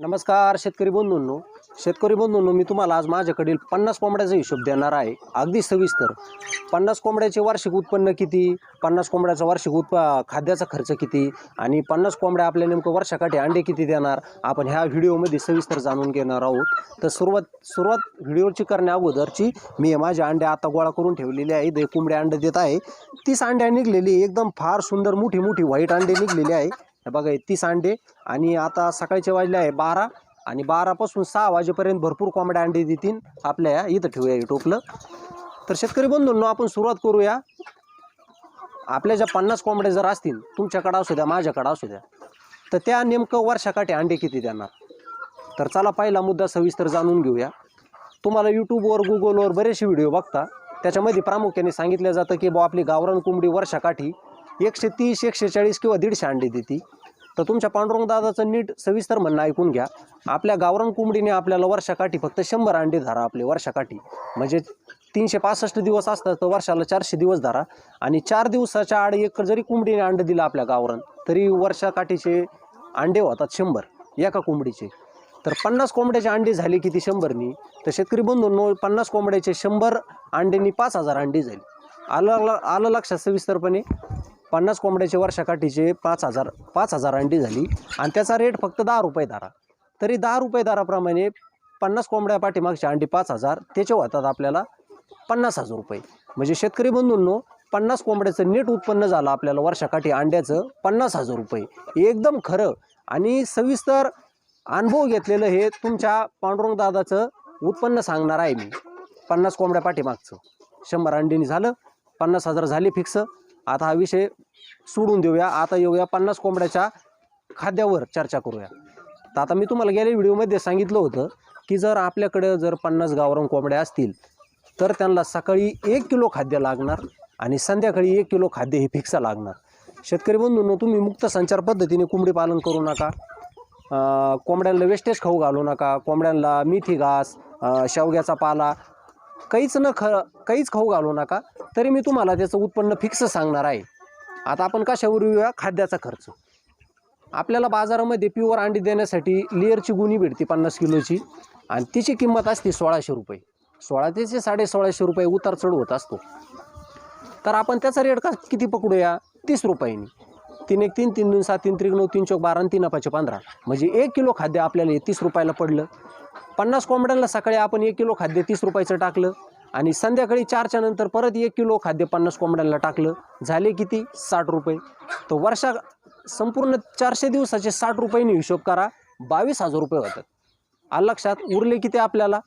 नमस्कार शेतकरी बंधूंनो. शेतकरी बंधूंनो मी तुम्हाला आज माझ्याकडील पन्नास कोंबड्याचा हिशोब देणार आहे. अगदी सविस्तर. पन्नास कोंबड्याचे वार्षिक उत्पन्न किती? पन्नास कोंबड्याचा वार्षिक उत्प खाद्याचा खर्च किती? आणि पन्नास कोंबड्या आपल्या नेमकं वर्षाकाठी अंडे किती देणार? आपण ह्या व्हिडिओमध्ये सविस्तर जाणून घेणार आहोत. तर सुरुवात सुरुवात व्हिडिओची करण्या अगोदरची मी माझे अंडे आता गोळा करून ठेवलेले आहे ते कोंबड्या अंडे देत आहे. तीस अंड्या निघलेली एकदम फार सुंदर मोठी मोठी व्हाईट अंडे निघलेली आहे. हे बघा हे तीस अंडे. आणि आता सकाळचे वाजले आहे बारा. आणि बारापासून सहा वाजेपर्यंत भरपूर कोंबड्या अंडे देतील. आपल्या इथं ठेवूया हे टोपलं. तर शेतकरी बंधूंनो आपण सुरुवात करूया. आपल्या ज्या पन्नास कोंबड्या जर असतील तुमच्याकडं असू द्या माझ्याकडं असू द्या तर त्या नेमकं वर्षाकाठी अंडे किती देणार? तर चला पहिला मुद्दा सविस्तर जाणून घेऊया. तुम्हाला यूट्यूबवर गुगलवर बरेचसे व्हिडिओ बघता. त्याच्यामध्ये प्रामुख्याने सांगितलं जातं की बुवा आपली गावरान कोंबडी वर्षाकाठी एकशे तीस एकशे चाळीस किंवा दीडशे अंडी देते तर तुमच्या पांडुरंग दादाचं नीट सविस्तर म्हणणं ऐकून घ्या. आपल्या गावरान कोंबडीने आपल्याला वर्षाकाठी फक्त शंभर अंडे धरा आपले वर्षाकाठी. म्हणजे तीनशे पासष्ट दिवस असतात तर वर्षाला चारशे दिवस धरा. आणि चार दिवसाच्या आड एक जरी कोंबडीने अंडे दिलं आपल्या गावरान तरी वर्षाकाठीचे अंडे होतात शंभर एका कोंबडीचे. तर पन्नास कोंबड्याचे अंडे झाले किती शंभरनी? तर शेतकरी बंधूंनो पन्नास कोंबड्याचे शंभर अंडेनी पाच हजार अंडी झाली. आलं आलं लक्षात सविस्तरपणे? पन्नास कोंबड्याचे वर्षाकाठीचे पाच हजार पाच हजार अंडी झाली. आणि त्याचा रेट फक्त दहा रुपये दारा. तरी दहा रुपये दाराप्रमाणे पन्नास कोंबड्या पाठीमागचे अंडी पाच हजार त्याचे होतात आपल्याला पन्नास हजार रुपये. म्हणजे शेतकरी बंधूंनो पन्नास कोंबड्याचं नेट उत्पन्न झालं आपल्याला वर्षाकाठी अंड्याचं पन्नास हजार रुपये. एकदम खरं आणि सविस्तर अनुभव घेतलेलं हे तुमच्या पांडुरंग दादाचं उत्पन्न सांगणार आहे मी. पन्नास कोंबड्या पाठीमागचं. शंभर अंडीनी झालं पन्नास हजार झाले फिक्स आता हा विषय सोडून देऊया. आता येऊया पन्नास कोंबड्याच्या खाद्यावर चर्चा करूया. तर आता मी तुम्हाला गेल्या व्हिडिओमध्ये सांगितलं होतं की जर आपल्याकडे जर पन्नास गावरान कोंबड्या असतील तर त्यांना सकाळी एक किलो खाद्य लागणार आणि संध्याकाळी एक किलो खाद्य हे फिक्स लागणार. शेतकरी बंधूंनो तुम्ही मुक्त संचार पद्धतीने कोंबडी पालन करू नका. कोंबड्यांना वेस्टेज खाऊ घालू नका. कोंबड्यांना मिठी घास शेवग्याचा पाला काहीच न ख काहीच खाऊ घालू नका तरी मी तुम्हाला त्याचं उत्पन्न फिक्स सांगणार आहे. आता आपण कशावर येऊया? खाद्याचा खर्च. आपल्याला बाजारामध्ये प्युअर अंडी देण्यासाठी लेअरची गुणी भेटते पन्नास किलोची आणि तिची किंमत असते सोळाशे रुपये. सोळा ते साडे सोळाशे रुपये उतार चढ होत असतो. तर आपण त्याचा रेट का किती पकडूया? तीस रुपयांनी. तीन एक तीन तीन दोन सात तीन त्रिक नऊ तीन चौक बारा आणि तीन पाचशे पंधरा. म्हणजे एक किलो खाद्य आपल्याला तीस रुपयाला पडलं. पन्नास कोंबड्यांना सकाळी आपण एक किलो खाद्य तीस रुपयाचं टाकलं आणि संध्याकाळी चारच्या नंतर परत एक किलो खाद्य पन्नास कोंबड्यांना टाकलं. झाले किती? साठ रुपये. तर वर्षा संपूर्ण चारशे दिवसाचे साठ रुपयांनी हिशोब करा. बावीस हजार रुपये होतात. आलं लक्षात? उरले किती आपल्याला?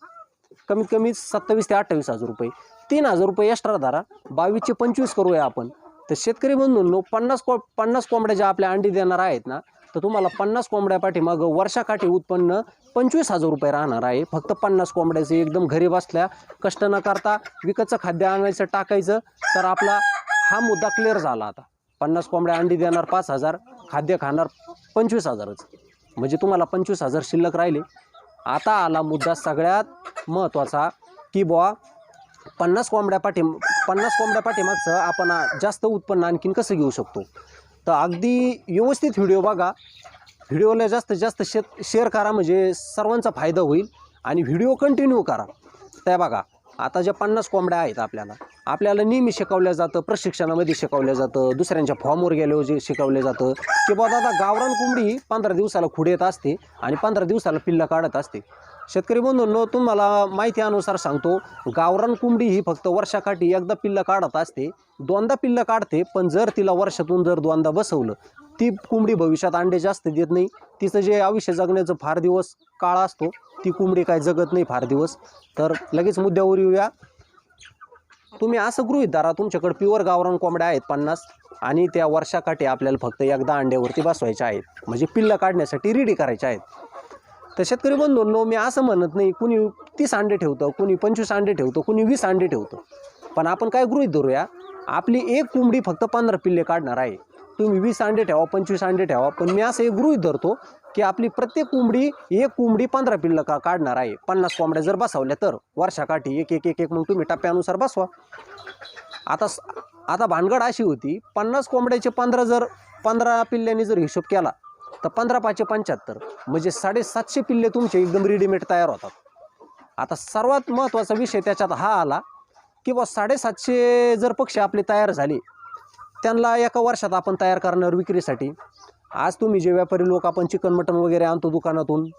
कमीत कमी सत्तावीस ते अठ्ठावीस हजार रुपये. तीन हजार रुपये एक्स्ट्रा धरा. बावीसचे पंचवीस करूया आपण. तर शेतकरी बंधूंनो पन्नास को पन्नास कोंबड्या ज्या आपल्या अंडी देणार आहेत ना तर तुम्हाला पन्नास कोंबड्या पाठीमागं वर्षाकाठी उत्पन्न पंचवीस हजार रुपये राहणार आहे. फक्त पन्नास कोंबड्याचे एकदम घरी बसल्या कष्ट न करता विकतचं खाद्य आणायचं टाकायचं तर आपला हा मुद्दा क्लिअर झाला आता. पन्नास कोंबड्या अंडी देणार पाच हजार खाद्य खाणार पंचवीस हजारच. म्हणजे तुम्हाला पंचवीस हजार शिल्लक राहिले. आता आला मुद्दा सगळ्यात महत्त्वाचा की बुवा पन्नास कोंबड्या पाठी पन्नास कोंबड्या पाठीमागचं आपण जास्त उत्पन्न आणखीन कसं घेऊ शकतो? तर अगदी व्यवस्थित व्हिडिओ बघा. व्हिडिओला जास्तीत जास्त शेत शेअर करा म्हणजे सर्वांचा फायदा होईल आणि व्हिडिओ कंटिन्यू करा. त्या बघा आता ज्या पन्नास कोंबड्या आहेत आपल्याला आपल्याला नेहमी शिकवलं जातं प्रशिक्षणामध्ये शिकवलं जातं दुसऱ्यांच्या फॉर्मवर गेल्यावर जे शिकवलं जातं की बाबा दादा गावरान कोंबडी ही पंधरा दिवसाला खुड येत असते आणि पंधरा दिवसाला पिल्लं काढत असते. शेतकरी बंधूंनो तुम्हाला माहिती अनुसार सांगतो गावरान कोंबडी ही फक्त वर्षाकाठी एकदा पिल्लं काढत असते दोनदा पिल्लं काढते पण जर तिला वर्षातून जर दोनदा बसवलं ती कोंबडी भविष्यात अंडे जास्त देत नाही. तिचं जे आयुष्य जगण्याचं फार दिवस काळ असतो ती कोंबडी काय जगत नाही फार दिवस. तर लगेच मुद्द्यावर येऊया. तुम्ही असं गृहित धरा तुमच्याकडे प्युअर गावरान कोंबड्या आहेत पन्नास आणि त्या वर्षाकाठी आपल्याला फक्त एकदा अंड्यावरती बसवायच्या आहेत. म्हणजे पिल्लं काढण्यासाठी रेडी करायच्या आहेत. तर शेतकरी बंधूंनो मी असं म्हणत नाही कुणी तीस अंडे ठेवतं कुणी पंचवीस अंडे ठेवतं कुणी वीस अंडे ठेवतं. पण आपण काय गृहीत धरूया आपली एक कोंबडी फक्त पंधरा पिल्ले काढणार आहे. तुम्ही वीस अंडे ठेवा पंचवीस अंडे ठेवा पण मी असं एक गृहीत धरतो की आपली प्रत्येक कोंबडी एक कोंबडी पंधरा पिल्लं का काढणार आहे. पन्नास कोंबड्या जर बसवल्या तर वर्षाकाठी एक एक एक एक मग तुम्ही टप्प्यानुसार बसवा. आता स- आता भानगड अशी होती पन्नास कोंबड्याचे पंधरा जर पंधरा पिल्ल्यांनी जर हिशोब केला तर पंधरा पाचशे पंच्याहत्तर. म्हणजे साडेसातशे पिल्ले तुमचे एकदम रेडीमेड तयार होतात. आता सर्वात महत्त्वाचा विषय त्याच्यात हा आला की बा साडेसातशे जर पक्षी आपले तयार झाले त्यांना एका वर्षात आपण तयार करणार विक्रीसाठी. आज तुम्ही जे व्यापारी लोक आपण चिकन मटन वगैरे आणतो दुकानातून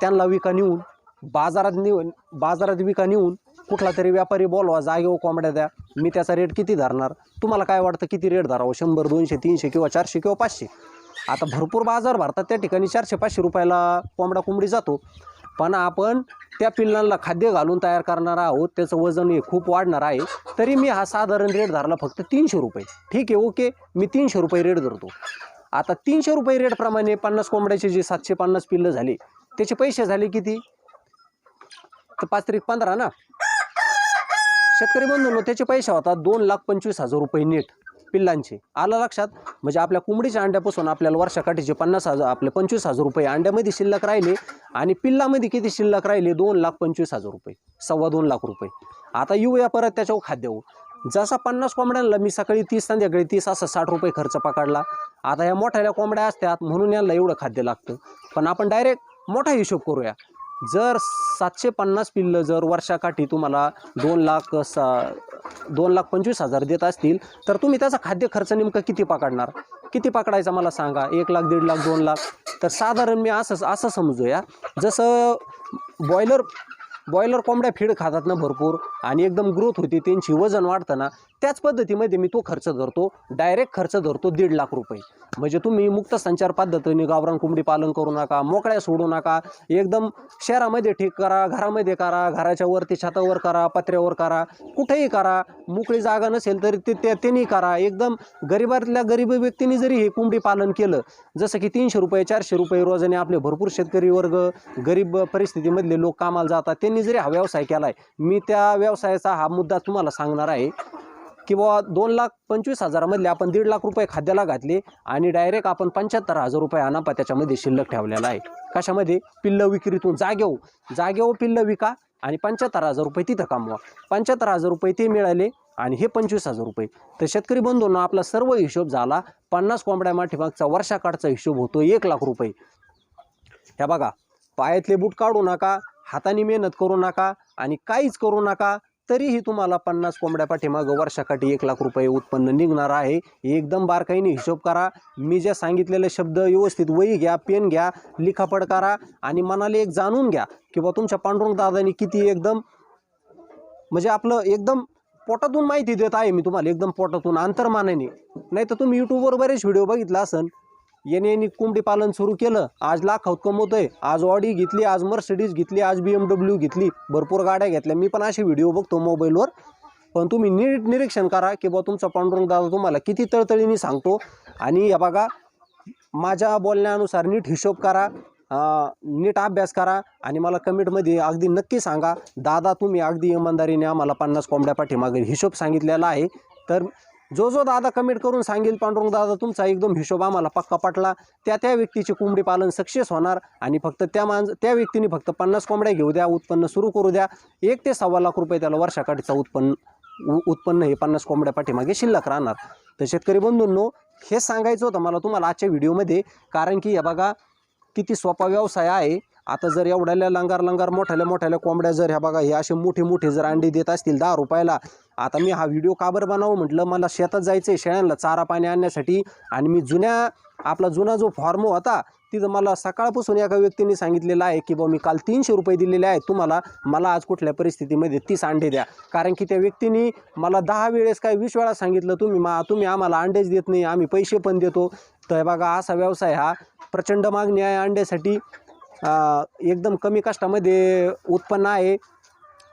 त्यांना विका नेऊन बाजारात नेऊन बाजारात विका नेऊन कुठला तरी व्यापारी बोलवा जागेवर हो कोंबड्या द्या मी त्याचा रेट किती धरणार? तुम्हाला काय वाटतं किती रेट धरावं? शंभर दोनशे तीनशे किंवा चारशे किंवा पाचशे? आता भरपूर बाजार भरतात. त्या ठिकाणी चारशे पाचशे रुपयाला कोंबडा कोंबडी जातो. पण आपण त्या पिल्लांना खाद्य घालून तयार करणार आहोत. त्याचं वजन हे खूप वाढणार आहे. तरी मी हा साधारण रेट धरला फक्त तीनशे रुपये. ठीक आहे ओके. मी तीनशे रुपये रेट धरतो. आता तीनशे रुपये रेटप्रमाणे पन्नास कोंबड्याचे जे सातशे पन्नास पिल्लं झाले त्याचे पैसे झाले किती? तर पाच तरी पंधरा ना? शेतकरी बंधून त्याचे पैसे होतात दोन लाख पंचवीस हजार रुपये नेट पिल्लांचे. आलं लक्षात? म्हणजे आपल्या कोंबडीच्या अंड्यापासून आपल्याला वर्षाकाठीचे पन्नास हजार आपले पंचवीस हजार रुपये अंड्यामध्ये शिल्लक राहिले आणि पिल्लामध्ये किती शिल्लक राहिले? दोन लाख पंचवीस हजार रुपये सव्वा दोन लाख रुपये. आता येऊया परत त्याच्यावर खाद्यावर जसा पन्नास कोंबड्यांना मी सकाळी तीस संध्याकाळी तीस असा साठ रुपये खर्च पकडला. आता ह्या मोठ्या कोंबड्या असतात म्हणून यांना एवढं खाद्य लागतं. पण आपण डायरेक्ट मोठा हिशोब करूया. जर सातशे पन्नास पिल्लं जर वर्षाकाठी तुम्हाला दोन लाख सा दोन लाख पंचवीस हजार देत असतील तर तुम्ही त्याचा खाद्य खर्च नेमकं किती पकडणार? किती पकडायचा मला सांगा? एक लाख दीड लाख दोन लाख? तर साधारण मी असं असं समजूया. जसं बॉयलर बॉयलर कोंबड्या फीड खातात ना भरपूर आणि एकदम ग्रोथ होती त्यांची वजन वाढतं ना त्याच पद्धतीमध्ये मी तो खर्च धरतो डायरेक्ट खर्च धरतो दीड लाख रुपये. म्हणजे तुम्ही मुक्त संचार पद्धतीने गावरान कोंबडी पालन करू नका मोकळ्या सोडू नका एकदम शहरामध्ये ठीक करा घरामध्ये करा घराच्या वरती छतावर करा पत्र्यावर करा कुठेही करा मोकळी जागा नसेल तरी ते त्यांनी करा. एकदम गरिबातल्या गरीब व्यक्तींनी जरी हे कोंबडी पालन केलं जसं की तीनशे रुपये चारशे रुपये रोजाने आपले भरपूर शेतकरी वर्ग गरीब परिस्थितीमधले लोक कामाला जातात त्यांनी जरी हा व्यवसाय केला आहे मी त्या व्यवसायाचा हा मुद्दा तुम्हाला सांगणार आहे की बाबा दोन लाख पंचवीस हजारामधले आपण दीड लाख रुपये खाद्याला घातले आणि डायरेक्ट आपण पंच्याहत्तर हजार रुपये अनापा त्याच्यामध्ये शिल्लक ठेवलेला आहे. कशामध्ये? पिल्लं विक्रीतून जागेवर हो. जागेवर हो पिल्लं विका आणि पंच्याहत्तर हजार रुपये तिथं कमवा. पंच्याहत्तर हजार रुपये ते मिळाले आणि हे पंचवीस हजार रुपये. तर शेतकरी बंधूंना आपला सर्व हिशोब झाला पन्नास कोंबड्या माठीमागचा वर्षाकाठचा हिशोब होतो एक लाख रुपये. ह्या बघा पायातले बूट काढू नका हाताने मेहनत करू नका आणि काहीच करू नका तरीही तुम्हाला पन्नास कोंबड्या पाठीमागं वर्षाकाठी एक लाख रुपये उत्पन्न निघणार आहे. एकदम बारकाईने हिशोब करा. मी जे सांगितलेले शब्द व्यवस्थित वही घ्या पेन घ्या लिखापड करा आणि मनाला एक जाणून घ्या किंवा तुमच्या पांडुरंग दादानी किती एकदम म्हणजे आपलं एकदम पोटातून माहिती देत आहे मी तुम्हाला एकदम पोटातून अंतर्मानाने. नाही तर तुम्ही यूट्यूबवर बरेच व्हिडिओ बघितला असन. याने यांनी कोंबडी पालन सुरू केलं. आज लाखात कमवतोय. आज ऑडी घेतली आज मर्सिडीज घेतली आज बी एम डब्ल्यू घेतली. भरपूर गाड्या घेतल्या. मी पण असे व्हिडिओ बघतो मोबाईलवर पण तुम्ही नीट निरीक्षण करा की बा तुमचा पांडुरंग दादा तुम्हाला किती तळतळीने सांगतो. आणि या बघा माझ्या बोलण्यानुसार नीट हिशोब करा नीट अभ्यास करा आणि मला कमेंटमध्ये अगदी नक्की सांगा दादा तुम्ही अगदी इमानदारीने आम्हाला पन्नास कोंबड्या पाठीमागे हिशोब सांगितलेला आहे. तर जो जो दादा कमेंट करून सांगेल पांडुरंग दादा तुमचा एकदम हिशोब आम्हाला पक्का पटला. त्या त्या व्यक्तीचे कोंबडी पालन सक्सेस होणार आणि फक्त त्या माणस त्या व्यक्तीने फक्त पन्नास कोंबड्या घेऊ द्या उत्पन्न सुरू करू द्या. एक ते सव्वा लाख रुपये त्याला वर्षाकाठीचा उत्पन्न उ- उत्पन्न हे पन्नास कोंबड्या पाठीमागे शिल्लक राहणार. तर शेतकरी बंधूंनो हे सांगायचं होतं मला तुम्हाला आजच्या व्हिडिओमध्ये कारण की हे बघा किती सोपा व्यवसाय आहे. आता जर एवढ्याल्या लंगार लंगार मोठ्याल्या मोठ्याल्या कोंबड्या जर ह्या बघा हे असे मोठे मोठे जर अंडी देत असतील दहा रुपयाला आता मी हा व्हिडिओ का बरं बनावं म्हटलं? मला शेतात जायचं आहे शेळ्यांना चारा पाणी आणण्यासाठी आणि मी जुन्या आपला जुना जो फॉर्म होता तिथं मला सकाळपासून एका व्यक्तीने सांगितलेलं आहे की बा मी काल तीनशे रुपये दिलेले आहेत तुम्हाला मला आज कुठल्या परिस्थितीमध्ये तीस अंडे द्या. कारण की त्या व्यक्तीने मला दहा वेळेस काय वीस वेळा सांगितलं तुम्ही मा तुम्ही आम्हाला अंडेच देत नाही आम्ही पैसे पण देतो. तर हे बघा असा व्यवसाय हा प्रचंड मागणी आहे अंड्यासाठी. एकदम कमी कष्टामध्ये उत्पन्न आहे.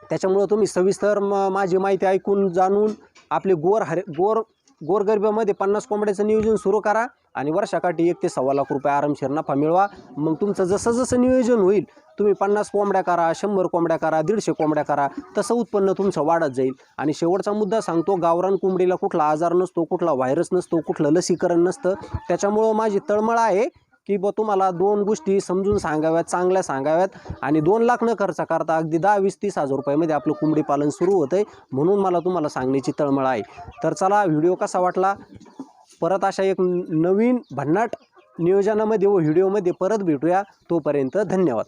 त्याच्यामुळं तुम्ही सविस्तर म माझी माहिती ऐकून जाणून आपले गोर हरे गोर गोरगरिबामध्ये पन्नास कोंबड्याचं नियोजन सुरू करा आणि वर्षाकाठी एक ते सव्वा लाख रुपये आरामशीर नफा मिळवा. मग तुमचं जसं जसं नियोजन होईल तुम्ही पन्नास कोंबड्या करा शंभर कोंबड्या करा दीडशे कोंबड्या करा तसं उत्पन्न तुमचं वाढत जाईल. आणि शेवटचा मुद्दा सांगतो गावरान कोंबडीला कुठला आजार नसतो कुठला व्हायरस नसतो कुठलं लसीकरण नसतं. त्याच्यामुळं माझी तळमळ आहे. की बा तुम्हाला दोन गोष्टी समजून सांगाव्यात चांगल्या सांगाव्यात आणि दोन लाख न खर्च करता अगदी दहा वीस तीस हजार रुपयामध्ये आपलं कोंबडी पालन सुरू होतं आहे म्हणून मला तुम्हाला सांगण्याची तळमळ आहे. तर चला व्हिडिओ कसा वाटला? परत अशा एक नवीन भन्नाट नियोजनामध्ये व व्हिडिओमध्ये परत भेटूया. तोपर्यंत धन्यवाद.